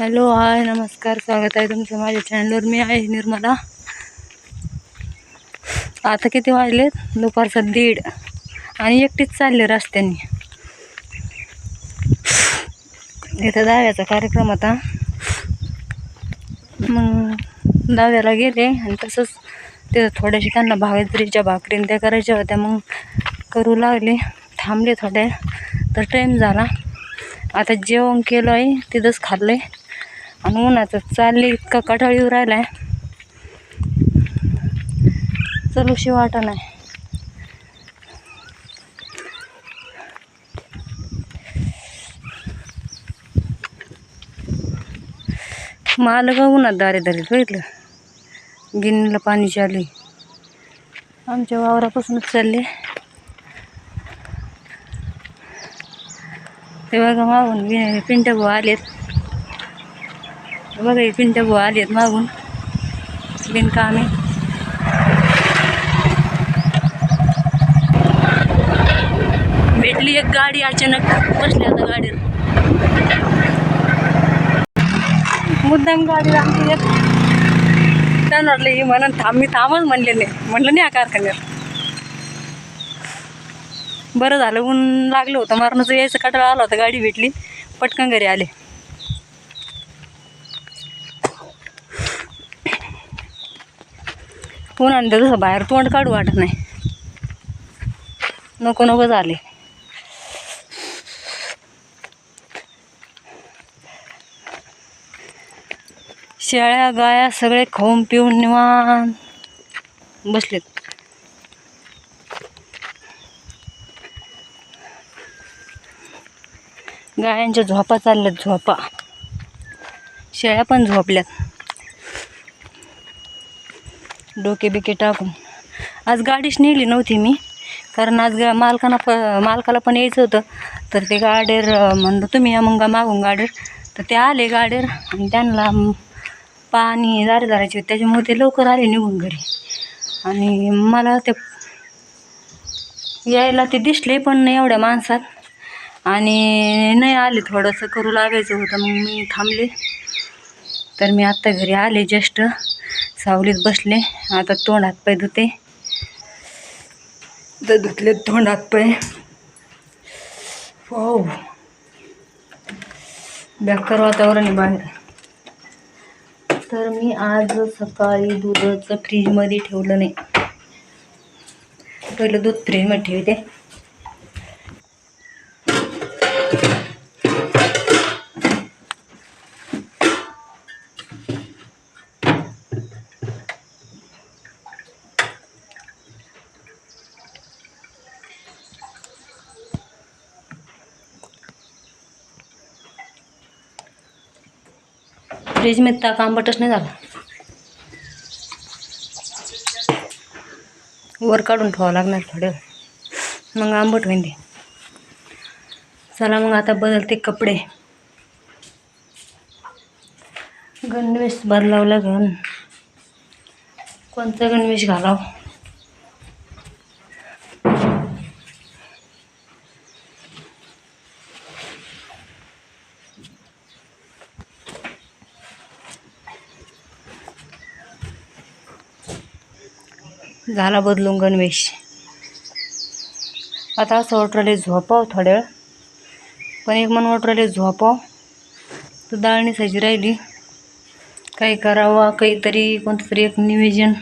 Hello hi नमस्कार स्वागत आहे तुमचं माझ्या चॅनलवर मी आहे निर्मला. आता किती वाजलेत? दुपारचं दीड. आणि एकटीच चालले रस्त्याने. इथं दहाव्याचा कार्यक्रम होता. मग दहाव्याला गेले आणि तसंच तिथं थोड्याशी त्यांना भावेत्रीच्या भाकरीन त्या करायच्या होत्या. मग करू लागले. थांबले थोड्या तर टाईम झाला. आता जेवण केलं आहे तिथंच खाल्लं आहे आणि उन्हाचं चालले इतका कटाळ येऊ राहिला आहे चलूशी वाटा नाही. माल का उन्हात दारे दारीत बघितलं. गिन्नीला पाणी चालू आमच्या वावरापासूनच चालले ते बघा मागून बी- पिंट्या भाऊ आलेत. बघा हे पिंट्या आली आलेत मागून. बिनकामे. भेटली एक गाडी अचानक. बसली आता गाडीवर मुद्दाम गाडी लागली एक. त्यांना वाटलं ही म्हणून थांब मी थांबच म्हणले नाही. म्हणलं नाही या कारखान्यात. बरं झालं ऊन लागलं होतं. मरणाचं यायचं कटाळा आला होता गाडी भेटली. पटकन घरी आले. ऊन तसं बाहेर तोंड काढू वाटत नाही. नको नको झाले. शेळ्या गाया सगळे खाऊन पिऊन निवान बसलेत. गायांच्या झोपा चालल्यात झोपा. शेळ्या पण झोपल्यात. डोके बिके टाकून. आज गाडीच नेली नव्हती मी. कारण आज गा मालकांना प मालकाला पण यायचं होतं. तर ते गाडेर म्हणलं तुम्ही या मग मागून गाडेर तर ते आले गाडेर आणि त्यांना पाणी दारे दारायचे होते. त्याच्यामुळे ते लवकर आले निघून घरी. आणि मला ते यायला ते दिसले पण नाही एवढ्या माणसात. आणि नाही आले थोडंसं करू लागायचं होतं. मग मी थांबले. तर मी आत्ता घरी आले जस्ट सावलीत बसले. आता तोंड हातपाय धुते. तर धुतले तोंड हातपाय हो बेकार वातावरण आहे बाहेर. तर मी आज सकाळी दुधाचं फ्रीजमध्ये ठेवलं नाही. पहिलं दूध फ्रीजमध्ये ठेवते. फ्रीजमध्ये ताक आंबटच नाही झाला. वर काढून ठेवावं लागणार थोडं मग आंबट होईन ते. चला मग आता बदलते कपडे. गणवेश बदलावं लागन कोणता गणवेश घालावं? झाला बदलून गणवेश. आता असं वाटलं झोपाव थोड्या वेळ. पण एक मन वाटलं झोपाव. तर डाळ निसायची राहिली. काही करावा काहीतरी कोणतं तरी एक नियोजन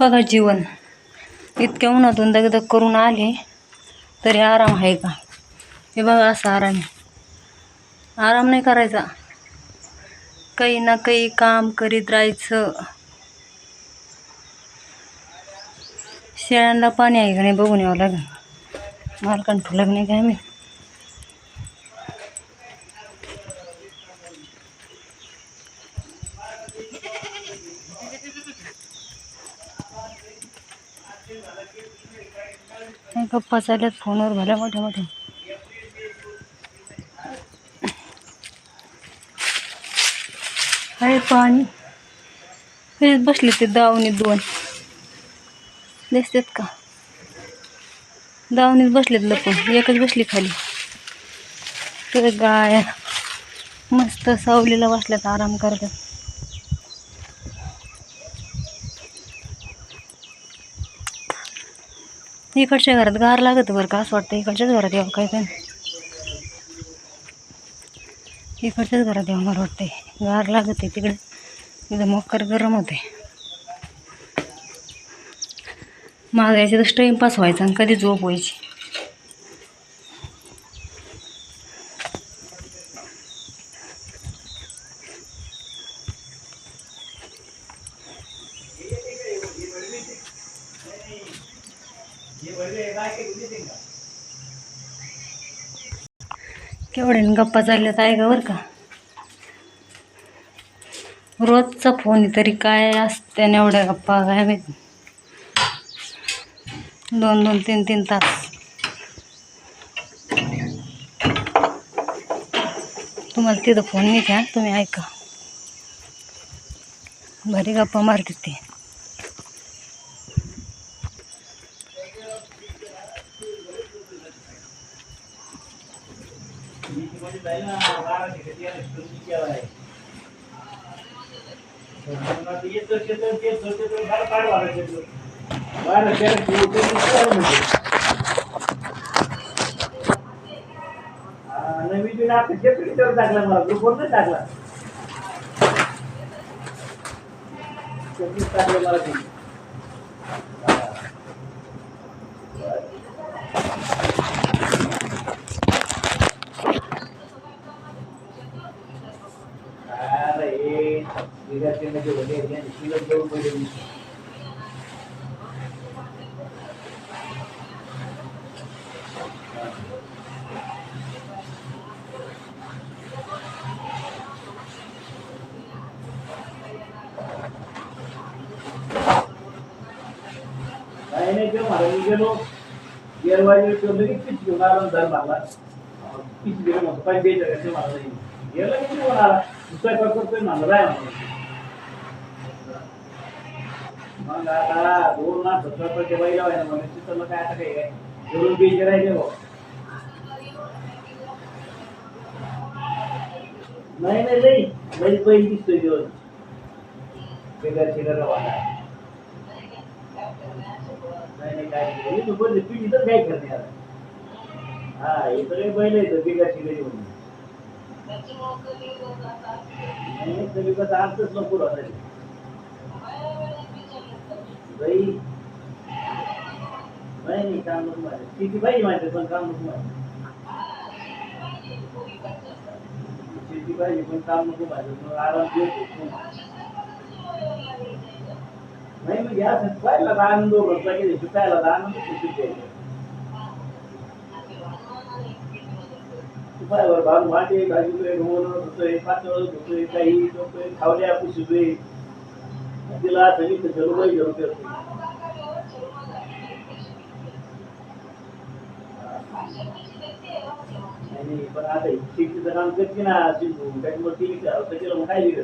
बघा जीवन. इतक्या उन्हातून दगदग करून आले तरी आराम आहे का? हे बघा असा आराम आहे. आराम नाही करायचा. काही ना काही काम करीत राहायचं. शेळ्यांना पाणी आहे का नाही बघून यावं लागेल. मालकान ठुलं का नाही काय मी गप्पा चालल्यात फोनवर भल्या मोठ्या मोठ्या. आहे पाणी. हेच बसले ते दावणीत दोन. दिसतात का? दावणीत बसलेत लपून. एकच बसली खाली. ते गाय मस्त सावलीला बसल्यात आराम करतात. इकडच्या घरात गार लागत बरं का? असं वाटतं इकडच्याच घरात यावं काय काय इकडच्याच घरात येऊ मला वाटते गार लागत आहे तिकडे. एकदम मोकर गरम होते माझा याच्यातच टाईमपास व्हायचा आणि कधी झोप व्हायची. केवढे गप्पा चालल्यात आहे का बरं का? रोजचा फोन तरी काय असते एवढ्या गप्पा काय माहीत? दोन दोन तीन तीन तास. तुम्हाला तिथं फोन नाही घ्या तुम्ही ऐका. भारी गप्पा मारते ते. नवीन आपण सेपरेटर टाकला मला ग्रुपवर टाकला टाकलं मला ते अरे हे विद्यार्थ्यांना भले यांनी शिल्लक देऊन पहिले मी. नाही नाही तेव्हा मला मी गेलो गेरवाजी तो लगेच पीच घेऊन आला धर मारला पीच गेलो म्हणतो पाय बेच आहे मला नाही गेला की घेऊन आला स्वयंपाक करतोय म्हणलं राय म्हणलं मग आता दोन रुपये स्वयंपाक म्हणलं तिथं काय आता काय काय धरून राहिले भाऊ. नाही नाही लई लई दिसतोय दिवस. बेकार शिकार वाला नाही नाही काय नाही. इथं बोलले काय करते आता हा इथं काही बैल आहेत बिगार शिकारी म्हणून नाही सगळी कसं आजच नको राहत बाई नाही नाही काम नको माझे किती पाहिजे माझे पण काम नको माझे शेती पाहिजे पण काम नको माझं मग आराम देतो नाही मग या पाहिला तर आनंद भरला की सुटायला तर आनंद सुटून द्यायचा बरोबर भाग वाटे भाजीकडे ढोल होतोय पातळ होतोय काही होतोय खावल्या पुसतोय तिला सगळी सर्व काही जरूर करतोय नाही, नाही, पण आता ही शेतीचं काम करते ना सिंधू त्याच्यामुळे ती त्याच्याला मग काय दिलं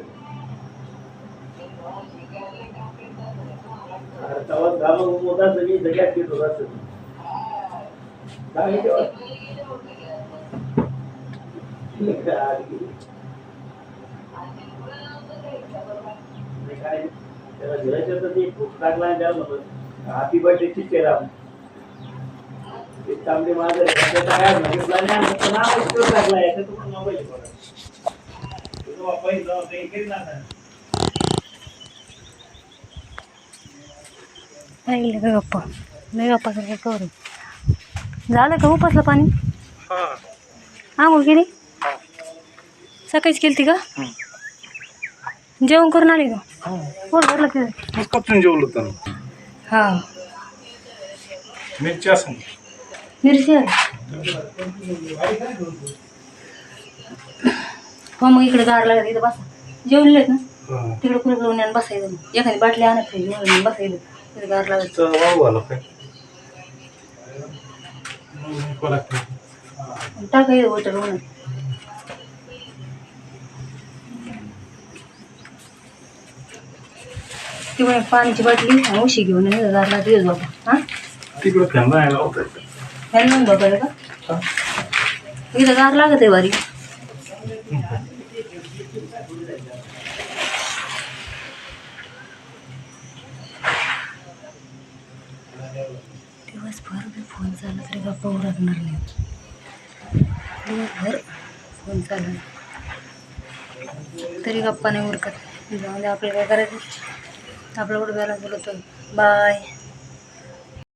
तवाच घाम मोठा सगळी सगळ्यात घेत होता सगळी काय तेव्हा काय त्याला तर ते खूप टाकला आणि त्याला म्हणलं हॅपी बर्थडे ते तांबडे माझं काय म्हटलं नाही. नाव मोबाईल आहे. बघा. तुझं काही नाही. का गप्पा. लय गप्पा सारखं करू? झालं का उपासलं पाणी? आंघोळ केली सकाळीच केली का? जेवण करून आली का? पोट भरलं तिथं. कपसून जेवलो होतं. हा. मिरची असं. मिरची हो मग इकडे गार लागत इथं बसा. जेवलेत ना? तिकडे कुलूप लावून आणि बसायचं. एखादी बाटली आणत म्हणून बसायचं तिथे गार लागत टाकायचं वॉटर म्हणून किंवा पाण्याची बाटली आणि उशी घेऊन लागत दिवस बाबा हां? तिकडे फॅन राहायला होता. फॅन लावून का? इथं गार लागत आहे वारी दिवसभर फोन चालला तरी गप्पा उरकणार नाही. दिवसभर फोन चालू तरी गप्पा नाही उरकत. आपल्याला काय करायचं? आपला कुठं बॅलन्स बोलतो बाय